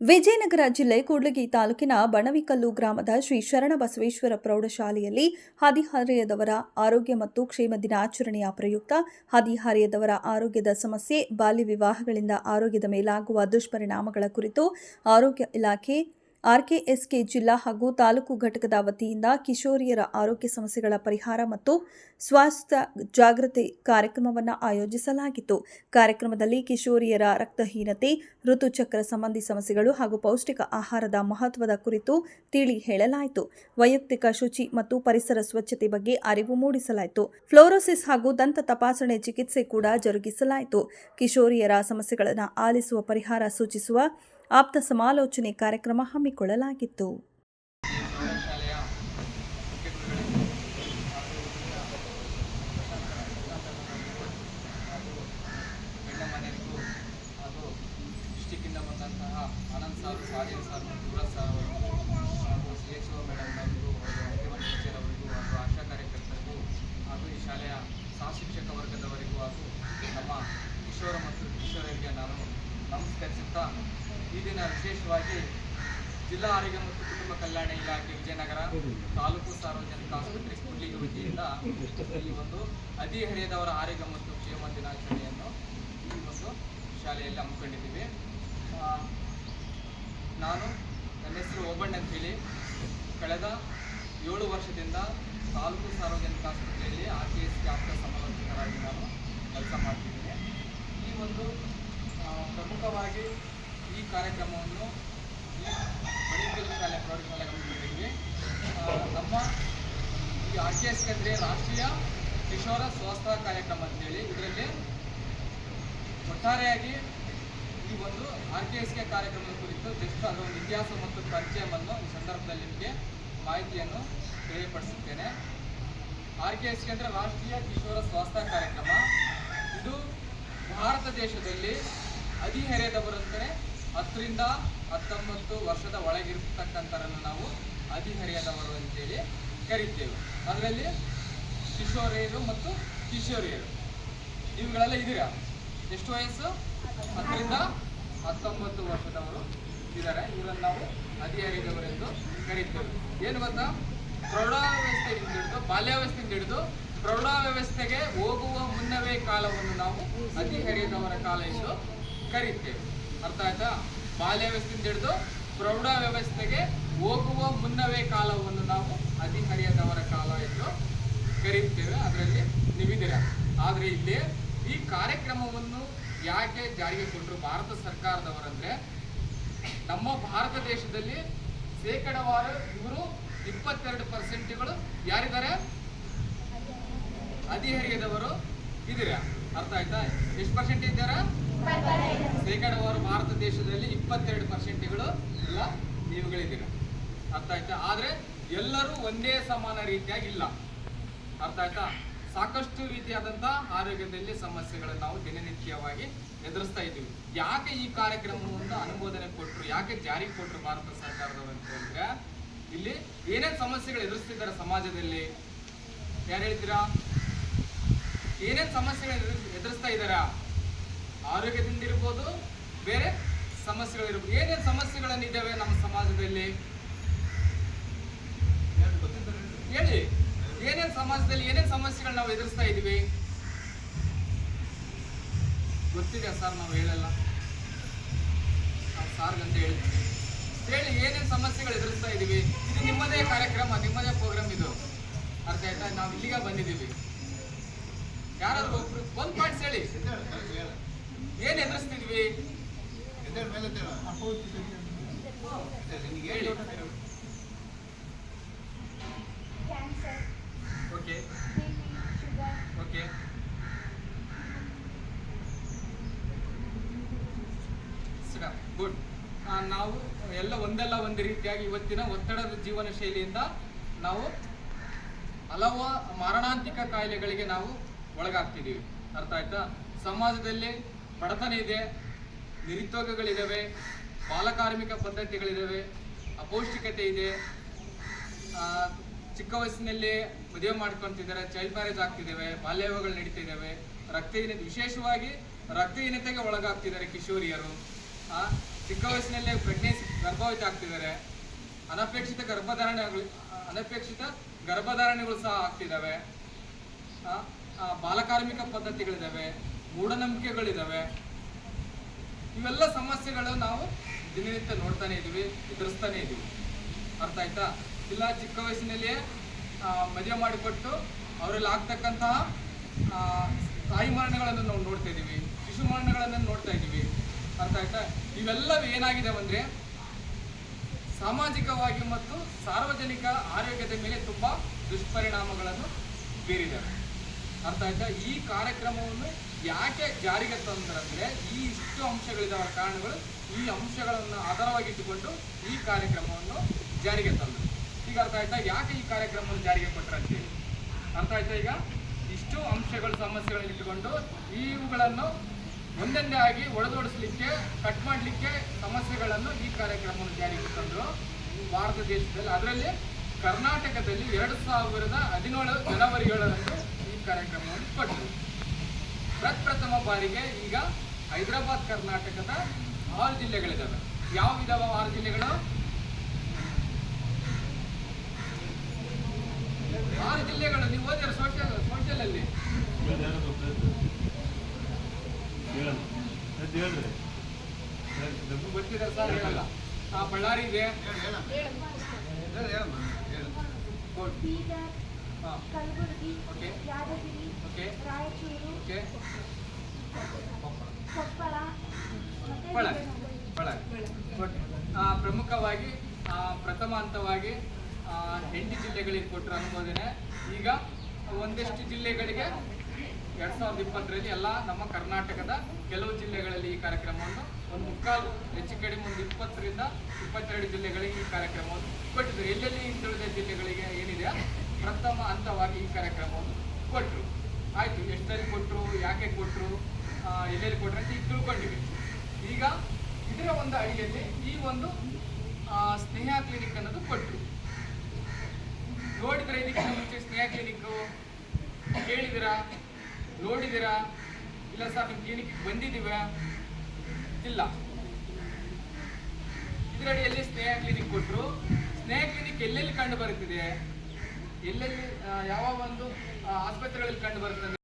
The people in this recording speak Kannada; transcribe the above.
ವಿಜಯನಗರ ಜಿಲ್ಲೆ ಕೂಡ್ಲಗಿ ತಾಲೂಕಿನ ಬಣವಿಕಲ್ಲು ಗ್ರಾಮದ ಶ್ರೀ ಶರಣ ಬಸವೇಶ್ವರ ಪ್ರೌಢಶಾಲೆಯಲ್ಲಿ ಹದಿಹರೆಯದವರ ಆರೋಗ್ಯ ಮತ್ತು ಕ್ಷೇಮ ದಿನಾಚರಣೆಯ ಪ್ರಯುಕ್ತ ಹದಿಹರೆಯದವರ ಆರೋಗ್ಯದ ಸಮಸ್ಯೆ, ಬಾಲ್ಯ ವಿವಾಹಗಳಿಂದ ಆರೋಗ್ಯದ ಮೇಲಾಗುವ ದುಷ್ಪರಿಣಾಮಗಳ ಕುರಿತು ಆರೋಗ್ಯ ಇಲಾಖೆ ಆರ್ಕೆಎಸ್ಕೆ ಜಿಲ್ಲಾ ಹಾಗೂ ತಾಲೂಕು ಘಟಕದ ವತಿಯಿಂದ ಕಿಶೋರಿಯರ ಆರೋಗ್ಯ ಸಮಸ್ಯೆಗಳ ಪರಿಹಾರ ಮತ್ತು ಸ್ವಾಸ್ಥ್ಯ ಜಾಗೃತಿ ಕಾರ್ಯಕ್ರಮವನ್ನು ಆಯೋಜಿಸಲಾಗಿತ್ತು. ಕಾರ್ಯಕ್ರಮದಲ್ಲಿ ಕಿಶೋರಿಯರ ರಕ್ತಹೀನತೆ, ಋತುಚಕ್ರ ಸಂಬಂಧಿ ಸಮಸ್ಯೆಗಳು ಹಾಗೂ ಪೌಷ್ಟಿಕ ಆಹಾರದ ಮಹತ್ವದ ಕುರಿತು ತಿಳಿ ಹೇಳಲಾಯಿತು. ವೈಯಕ್ತಿಕ ಶುಚಿ ಮತ್ತು ಪರಿಸರ ಸ್ವಚ್ಛತೆ ಬಗ್ಗೆ ಅರಿವು ಮೂಡಿಸಲಾಯಿತು. ಫ್ಲೋರೋಸಿಸ್ ಹಾಗೂ ದಂತ ತಪಾಸಣೆ ಚಿಕಿತ್ಸೆ ಕೂಡ ಜರುಗಿಸಲಾಯಿತು. ಕಿಶೋರಿಯರ ಸಮಸ್ಯೆಗಳನ್ನು ಆಲಿಸುವ ಪರಿಹಾರ ಸೂಚಿಸುವ ಆಪ್ತ ಸಮಾಲೋಚನೆ ಕಾರ್ಯಕ್ರಮ ಹಮ್ಮಿಕೊಳ್ಳಲಾಗಿತ್ತು ಪ್ರೌಢಶಾಲೆಯ ಮುಖ್ಯ ಗುರುಗಳಿಗೂ ಹಾಗೂ ಹಾಗೂ ಗಂಡ ಮನೆಯರಿಗೂ ಹಾಗೂ ಡಿಸ್ಟಿಕ್ಕಿಂದ ಬಂದಂತಹ ಆನಂದ್ ಸಾರ್ ಸಾಜನ್ ಸರ್ ಮತ್ತು ಯುವರಾಜ್ ಸರ್ ಅವರಿಗೂ ಹಾಗೂ ಸಿ ಎಚ್ ಒ ಮೇಡಮ್ ಅವರಿಗೂ ಹಾಗೂ ಮುಖ್ಯಮಂತ್ರಿ ಟೀಚರ್ ಅವರಿಗೂ ಹಾಗೂ ಆಶಾ ಕಾರ್ಯಕರ್ತರಿಗೂ ಹಾಗೂ ಈ ಶಾಲೆಯ ಸಹ ಶಿಕ್ಷಕ ವರ್ಗದವರಿಗೂ ಹಾಗೂ ನಮ್ಮ ಕಿಶೋರ ಮತ್ತು ಕಿಶೋರರಿಗೆ ನಾನು ನಮಸ್ಕರಿಸುತ್ತಾ ಈ ದಿನ ವಿಶೇಷವಾಗಿ ಜಿಲ್ಲಾ ಆರೋಗ್ಯ ಮತ್ತು ಕುಟುಂಬ ಕಲ್ಯಾಣ ಇಲಾಖೆ ವಿಜಯನಗರ ತಾಲೂಕು ಸಾರ್ವಜನಿಕ ಆಸ್ಪತ್ರೆ ಕೂಡ್ಲಿಗಿ ವತಿಯಿಂದ ಈ ಒಂದು ಹರಿಯದವರ ಆರೋಗ್ಯ ಮತ್ತು ಕ್ಷೇಮ ದಿನಾಚರಣೆಯನ್ನು ಈ ಒಂದು ಶಾಲೆಯಲ್ಲಿ ಹಮ್ಮಿಕೊಂಡಿದ್ದೀವಿ. ನಾನು ನನ್ನ ಹೆಸರು ಓಬಣ್ಣ ಅಂತೇಳಿ ಕಳೆದ ಏಳು ವರ್ಷದಿಂದ ತಾಲೂಕು ಸಾರ್ವಜನಿಕ ಆಸ್ಪತ್ರೆಯಲ್ಲಿ ಆರ್ ಟಿ ಎಸ್ ಆಪ್ತ ಸಮಾಲೋಚಕರಾಗಿ ನಾನು ಕೆಲಸ ಮಾಡ್ತಿದ್ದೀನಿ ಈ ಒಂದು ಆ, ಪ್ರಮುಖವಾಗಿ ಈ ಕಾರ್ಯಕ್ರಮವನ್ನು ಮಣಿಪುರ ಶಾಲೆ ಪ್ರೌಢಶಾಲೆ ನಮ್ಮ ಈ ಆರ್ ಟಿ ಎಸ್ ಅಂದರೆ ರಾಷ್ಟ್ರೀಯ ಕಿಶೋರ ಸ್ವಾಸ್ಥ್ಯ ಕಾರ್ಯಕ್ರಮ ಅಂತೇಳಿ ಇದರಲ್ಲಿ ಒಟ್ಟಾರೆಯಾಗಿ ಈ ಒಂದು ಆರ್ ಕೆ ಎಸ್ ಕೆ ಕಾರ್ಯಕ್ರಮದ ಕುರಿತು ಜಸ್ಟ್ ಅದರ ಒಂದು ಇತಿಹಾಸ ಮತ್ತು ಪರಿಚಯವನ್ನು ಈ ಸಂದರ್ಭದಲ್ಲಿ ನಿಮಗೆ ಮಾಹಿತಿಯನ್ನು ತಿಳಿಯಪಡಿಸುತ್ತೇನೆ. ಆರ್ ಕೆ ಎಸ್ ಕೆ ಅಂದರೆ ರಾಷ್ಟ್ರೀಯ ಕಿಶೋರ ಸ್ವಾಸ್ಥ್ಯ ಕಾರ್ಯಕ್ರಮ. ಇದು ಭಾರತ ದೇಶದಲ್ಲಿ ಹದಿಹರೆಯದವರಂದರೆ ಹತ್ತರಿಂದ ಹತ್ತೊಂಬತ್ತು ವರ್ಷದ ಒಳಗಿರ್ತಕ್ಕಂಥರನ್ನು ನಾವು ಹದಿಹರೆಯದವರು ಅಂತೇಳಿ ಕರಿತೇವೆ. ಅದರಲ್ಲಿ ಕಿಶೋರಿಯರು ಮತ್ತು ಕಿಶೋರಿಯರು. ಇವುಗಳೆಲ್ಲ ಇದೀರಾ ಎಷ್ಟು ವಯಸ್ಸು? ಹತ್ತರಿಂದ ಹತ್ತೊಂಬತ್ತು ವರ್ಷದವರು ಇದ್ದಾರೆ. ಇವರನ್ನು ನಾವು ಹದಿಹರಿದವರೆಂದು ಕರೀತೇವೆ. ಏನು ಗೊತ್ತಾ? ಪ್ರೌಢಾವಸ್ಥೆಯಿಂದ ಹಿಡಿದು, ಬಾಲ್ಯಾವಸ್ಥೆಯಿಂದ ಹಿಡಿದು ಪ್ರೌಢಾವ್ಯವಸ್ಥೆಗೆ ಹೋಗುವ ಮುನ್ನವೇ ಕಾಲವನ್ನು ನಾವು ಹದಿಹರಿಯದವರ ಕಾಲ ಎಂದು ಕರೀತೇವೆ. ಅರ್ಥ ಆಯ್ತಾ? ಬಾಲ್ಯ ವ್ಯವಸ್ಥೆಯಿಂದ ಹಿಡಿದು ಪ್ರೌಢ ವ್ಯವಸ್ಥೆಗೆ ಹೋಗುವ ಮುನ್ನವೇ ಕಾಲವನ್ನು ನಾವು ಹದಿಹರಿಯದವರ ಕಾಲ ಎಂದು ಕರೀತೇವೆ ಅದರಲ್ಲಿ ನಿಮಿದಿರ ಆದರೆ ಇಲ್ಲಿ ಈ ಕಾರ್ಯಕ್ರಮವನ್ನು ಯಾಕೆ ಜಾರಿಗೆ ಕೊಟ್ಟರು ಭಾರತ ಸರ್ಕಾರದವರಂದ್ರೆ, ನಮ್ಮ ಭಾರತ ದೇಶದಲ್ಲಿ ಶೇಕಡವಾರು ಇವರು ಇಪ್ಪತ್ತೆರಡು ಪರ್ಸೆಂಟ್ಗಳು ಯಾರಿದ್ದಾರೆ? ಹದಿಹರಿಯದವರು ಇದ್ದೀರಾ? ಅರ್ಥ ಆಯ್ತಾ? ಎಷ್ಟು ಪರ್ಸೆಂಟ್ ಇದ್ದಾರಾ? ಶೇಕಡವಾರು ಭಾರತ ದೇಶದಲ್ಲಿ ಇಪ್ಪತ್ತೆರಡು ಪರ್ಸೆಂಟ್ಗಳು ಇಲ್ಲ, ನೀವುಗಳಿದ್ದೀರ? ಅರ್ಥ ಆಯ್ತಾ? ಆದರೆ ಎಲ್ಲರೂ ಒಂದೇ ಸಮಾನ ರೀತಿಯಾಗಿ ಇಲ್ಲ. ಅರ್ಥ ಆಯ್ತಾ? ಸಾಕಷ್ಟು ರೀತಿಯಾದಂಥ ಆರೋಗ್ಯದಲ್ಲಿ ಸಮಸ್ಯೆಗಳನ್ನು ನಾವು ದಿನನಿತ್ಯವಾಗಿ ಎದುರಿಸ್ತಾ ಇದ್ದೀವಿ. ಯಾಕೆ ಈ ಕಾರ್ಯಕ್ರಮವನ್ನು ಅನುಮೋದನೆ ಕೊಟ್ಟರು ಯಾಕೆ ಜಾರಿಗೆ ಕೊಟ್ಟರು ಭಾರತ ಸರ್ಕಾರದವರು ಅಂತ ಹೇಳಿದ್ರೆ ಇಲ್ಲಿ ಏನೇನು ಸಮಸ್ಯೆಗಳು ಎದುರಿಸ್ತಿದ್ದಾರೆ ಸಮಾಜದಲ್ಲಿ? ಯಾರು ಹೇಳ್ತೀರಾ? ಏನೇನು ಸಮಸ್ಯೆಗಳು ಎದುರಿಸ್- ಎದುರಿಸ್ತಾ ಇದ್ದಾರಾ? ಆರೋಗ್ಯದಿಂದ ಇರ್ಬೋದು ಬೇರೆ ಸಮಸ್ಯೆಗಳಿರ್ಬೋದು ಏನೇನು ಸಮಸ್ಯೆಗಳನ್ನಿದ್ದಾವೆ ನಮ್ಮ ಸಮಾಜದಲ್ಲಿ? ಹೇಳಿ ಏನೇನು ಸಮಾಜದಲ್ಲಿ ಏನೇನು ಸಮಸ್ಯೆಗಳು ನಾವು ಎದುರಿಸ್ತಾ ಇದೀವಿ ಗೊತ್ತಿದೆ ಸರ್ ನಾವು ಹೇಳಲ್ಲ. ನಾವು ಸಾರ್ಗಂತ ಹೇಳ್ತೀವಿ ಹೇಳಿ ಏನೇನು ಸಮಸ್ಯೆಗಳು ಎದುರಿಸ್ತಾ ಇದೀವಿ ಇದು ನಿಮ್ಮದೇ ಕಾರ್ಯಕ್ರಮ ನಿಮ್ಮದೇ ಪ್ರೋಗ್ರಾಮ್ ಇದು. ಅರ್ಥ ಆಯ್ತಾ? ನಾವು ಇಲ್ಲಿಗೆ ಬಂದಿದ್ದೀವಿ. ಯಾರಾದ್ರೂ ಒಬ್ರು ಒಂದ್ ಪಾಯಿಂಟ್ಸ್ ಹೇಳಿ. ಏನ್ ಎದುರಿಸ್ತಿದ್ವಿ? ಹೇಳಿ. ಓಕೆ. ಓಕೆ. ಗುಡ್. ನಾವು ಎಲ್ಲ ಒಂದಲ್ಲ ಒಂದು ರೀತಿಯಾಗಿ ಇವತ್ತಿನ ಒತ್ತಡದ ಜೀವನ ಶೈಲಿಯಿಂದ ನಾವು ಹಲವು ಮಾರಣಾಂತಿಕ ಕಾಯಿಲೆಗಳಿಗೆ ನಾವು ಒಳಗಾಗ್ತಿದ್ದೀವಿ. ಅರ್ಥ ಆಯ್ತಾ? ಸಮಾಜದಲ್ಲಿ ಬಡತನ ಇದೆ ನಿರುದ್ಯೋಗಗಳಿದ್ದಾವೆ ಬಾಲಕಾರ್ಮಿಕ ಪದ್ಧತಿಗಳಿದ್ದಾವೆ ಅಪೌಷ್ಟಿಕತೆ ಇದೆ. ಚಿಕ್ಕ ವಯಸ್ಸಿನಲ್ಲಿ ಮದುವೆ ಮಾಡ್ಕೊತಿದ್ದಾರೆ ಚೈಲ್ಡ್ ಮ್ಯಾರೇಜ್ ಆಗ್ತಿದ್ದಾವೆ ಬಾಲ್ಯವಿವಾಹಗಳು ನಡೀತಾ ಇದ್ದಾವೆ ರಕ್ತಹೀನತೆ, ವಿಶೇಷವಾಗಿ ರಕ್ತಹೀನತೆಗೆ ಒಳಗಾಗ್ತಿದ್ದಾರೆ ಕಿಶೋರಿಯರು. ಚಿಕ್ಕ ವಯಸ್ಸಿನಲ್ಲೇ ಪ್ರೆಗ್ನೆನ್ಸಿ ಗರ್ಭವತಿ ಆಗ್ತಿದ್ದಾರೆ. ಅನಪೇಕ್ಷಿತ ಗರ್ಭಧಾರಣೆಗಳು ಅನಪೇಕ್ಷಿತ ಗರ್ಭಧಾರಣೆಗಳು ಸಹ ಆಗ್ತಿದ್ದಾವೆ ಬಾಲಕಾರ್ಮಿಕ ಪದ್ಧತಿಗಳಿದ್ದಾವೆ ಮೂಢನಂಬಿಕೆಗಳಿದ್ದಾವೆ ಇವೆಲ್ಲ ಸಮಸ್ಯೆಗಳು ನಾವು ದಿನನಿತ್ಯ ನೋಡ್ತಾನೆ ಇದ್ದೀವಿ, ಎದುರಿಸ್ತಾನೆ ಇದ್ದೀವಿ. ಅರ್ಥ ಆಯ್ತಾ? ಇಲ್ಲ, ಚಿಕ್ಕ ವಯಸ್ಸಿನಲ್ಲಿಯೇ ಮದುವೆ ಮಾಡಿಕೊಟ್ಟು ಅವರಲ್ಲಿ ಆಗ್ತಕ್ಕಂತಹ ತಾಯಿ ಮರಣಗಳನ್ನು ನಾವು ನೋಡ್ತಾ ಇದ್ದೀವಿ, ಶಿಶು ಮರಣಗಳನ್ನು ನೋಡ್ತಾ ಇದ್ದೀವಿ. ಅರ್ಥ ಆಯ್ತಾ? ಇವೆಲ್ಲವೂ ಏನಾಗಿದೆ ಅಂದರೆ ಸಾಮಾಜಿಕವಾಗಿ ಮತ್ತು ಸಾರ್ವಜನಿಕ ಆರೋಗ್ಯದ ಮೇಲೆ ತುಂಬ ದುಷ್ಪರಿಣಾಮಗಳನ್ನು ಬೀರಿದ್ದಾರೆ ಅರ್ಥ ಆಯ್ತಾ? ಈ ಕಾರ್ಯಕ್ರಮವನ್ನು ಯಾಕೆ ಜಾರಿಗೆ ತಂದ್ರಂದ್ರೆ ಈ ಇಷ್ಟು ಅಂಶಗಳಿದಾವ ಕಾರಣಗಳು, ಈ ಅಂಶಗಳನ್ನು ಆಧಾರವಾಗಿಟ್ಟುಕೊಂಡು ಈ ಕಾರ್ಯಕ್ರಮವನ್ನು ಜಾರಿಗೆ ತಂದರು. ಈಗ ಅರ್ಥ ಆಯ್ತಾ? ಯಾಕೆ ಈ ಕಾರ್ಯಕ್ರಮವನ್ನು ಜಾರಿಗೆ ಕೊಟ್ಟರಂತೇಳಿ ಅರ್ಥ ಆಯ್ತಾ ಈಗ? ಇಷ್ಟು ಅಂಶಗಳು, ಸಮಸ್ಯೆಗಳನ್ನು ಇಟ್ಟುಕೊಂಡು ಇವುಗಳನ್ನು ಒಂದೊಂದೇ ಆಗಿ ಒಡೆದೋಡಿಸ್ಲಿಕ್ಕೆ, ಕಟ್ ಮಾಡಲಿಕ್ಕೆ ಸಮಸ್ಯೆಗಳನ್ನು ಈ ಕಾರ್ಯಕ್ರಮವನ್ನು ಜಾರಿಗೆ ತಂದರು ಭಾರತ ದೇಶದಲ್ಲಿ. ಅದರಲ್ಲಿ ಕರ್ನಾಟಕದಲ್ಲಿ ಎರಡು ಸಾವಿರದ ಹದಿನೇಳು ಜನವರಿ ಏಳರಂದು ಕಾರ್ಯಕ್ರಮವನ್ನು ಕೊಟ್ಟರು. ಪ್ರಪ್ರಥಮ ಬಾರಿಗೆ ಈಗ ಹೈದರಾಬಾದ್ ಕರ್ನಾಟಕದ ಆರು ಜಿಲ್ಲೆಗಳಿದ್ದಾವೆ. ಯಾವ ವಿಧವ ಆರು ಜಿಲ್ಲೆಗಳು? ಆರು ಜಿಲ್ಲೆಗಳು. ನೀವು ಓದಿರೋ ಸೋಷಿಯಲ್ ಸೋಷಿಯಲ್ ಅಲ್ಲಿ. ಗೊತ್ತಿದೆ ಸರ್ ಹೇಳಲ್ಲ. ಆ ಬಳ್ಳಾರಿ ಇದೆ. Kalaburagi okay. Yadgir okay. Raichur okay. Koppal ಪ್ರಮುಖವಾಗಿ ಪ್ರಥಮ ಹಂತವಾಗಿ ಎಂಟು ಜಿಲ್ಲೆಗಳಿಗೆ ಕೊಟ್ಟರು ಅನುಮೋದನೆ. ಈಗ ಒಂದಷ್ಟು ಜಿಲ್ಲೆಗಳಿಗೆ ಎರಡ್ ಸಾವಿರದ ಇಪ್ಪತ್ತರಲ್ಲಿ ಎಲ್ಲ ನಮ್ಮ ಕರ್ನಾಟಕದ ಕೆಲವು ಜಿಲ್ಲೆಗಳಲ್ಲಿ ಈ ಕಾರ್ಯಕ್ರಮವನ್ನು ಒಂದು ಮುಕ್ಕಾಲು ಹೆಚ್ಚು ಕಡಿಮೆ ಒಂದು ಇಪ್ಪತ್ತರಿಂದ ಇಪ್ಪತ್ತೆರಡು ಜಿಲ್ಲೆಗಳಿಗೆ ಈ ಕಾರ್ಯಕ್ರಮವನ್ನು ಕೊಟ್ಟಿದ್ದಾರೆ ಎಲ್ಲೆಲ್ಲಿ ಹಿಂದುಳಿದ ಜಿಲ್ಲೆಗಳಿಗೆ ಏನಿದೆ ಪ್ರಥಮ ಹಂತವಾಗಿ ಈ ಕಾರ್ಯಕ್ರಮವನ್ನು ಕೊಟ್ಟರು ಆಯಿತು, ಎಷ್ಟರಲ್ಲಿ ಕೊಟ್ಟರು ಯಾಕೆ ಕೊಟ್ಟರು ಎಲ್ಲೆಲ್ಲಿ ಕೊಟ್ಟರು ಅಂತ ಈಗ ತಿಳ್ಕೊಂಡಿವಿ. ಈಗ ಇದರ ಒಂದು ಅಡಿಯಲ್ಲಿ ಈ ಒಂದು ಸ್ನೇಹ ಕ್ಲಿನಿಕ್ ಅನ್ನೋದು ಕೊಟ್ಟರು ನೋಡಿದ್ರೆ ಇದಕ್ಕಿಂತ ಮುಂಚೆ ಸ್ನೇಹ ಕ್ಲಿನಿಕ್ ಕೇಳಿದಿರಾ? ನೋಡಿದಿರಾ? ಇಲ್ಲ ಸರ್, ನಿಮ್ಮ ಕ್ಲಿನಿಕ್ ಬಂದಿದ್ದೀವ ಇಲ್ಲ. ಇದರಡಿಯಲ್ಲಿ ಸ್ನೇಹ ಕ್ಲಿನಿಕ್ ಕೊಟ್ಟರು ಸ್ನೇಹ ಕ್ಲಿನಿಕ್ ಎಲ್ಲೆಲ್ಲಿ ಕಂಡು ಬರುತ್ತಿದೆ? ಎಲ್ಲೆಲ್ಲಿ ಯಾವ ಒಂದು ಆಸ್ಪತ್ರೆಗಳಲ್ಲಿ ಕಂಡು ಬರ್ತದೆ